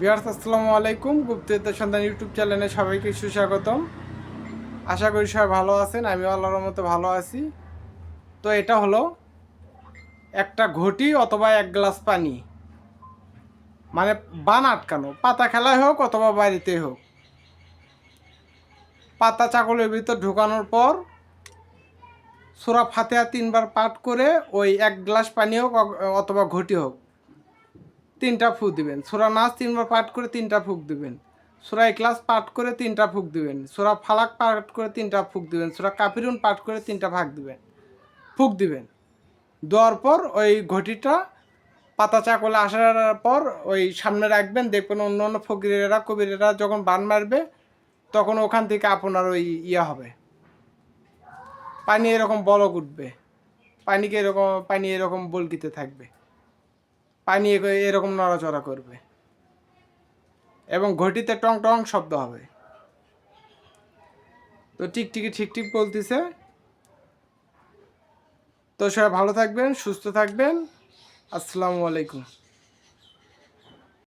বিহার্স আসসালামু আলাইকুম। গুপ্তদের সন্ধান ইউটিউব চ্যানেলে সবাইকে সুস্বাগতম। আশা করি সবাই ভালো আছেন, আমিও আল্লাহর মতো ভালো আছি। তো এটা হলো একটা ঘটি অথবা এক গ্লাস পানি। মানে বান আটকানো, পাতা খেলায় হোক অথবা বাড়িতে হোক। পাতা চাকলের ভিতর ঢোকানোর পর সোরা ফাতেহা তিনবার পাঠ করে ওই এক গ্লাস পানি হোক অথবা ঘটি হোক। তিনটা ফুক দিবেন। সোরা নাচ তিনবার পাঠ করে তিনটা ফুক দিবেন। সোরা ক্লাস পাঠ করে তিনটা ফুক দিবেন। সোরা ফালাক পাঠ করে তিনটা ফুক দিবেন। সোরা কাপিরুন পাঠ করে তিনটা ভাগ দিবেন। ফুক দিবেন। দেওয়ার পর ওই ঘটিটা পাতা চাকলে আসার পর ওই সামনে রাখবেন। দেখবেন অন্য অন্য ফকিরেরা, কবিরেরা যখন বান মারবে, তখন ওখান থেকে আপনার ওই ইয়ে হবে। পানি এরকম বলক উঠবে। পানিকে এরকম, পানি এরকম বলকিতে থাকবে। পানি এরকম নড়াচড়া করবে। এবং ঘটিতে টং টং শব্দ হবে। তো টিকটিকি ঠিক ঠিক বলতেছে। তো সবাই ভালো থাকবেন, সুস্থ থাকবেন। আসসালামু আলাইকুম।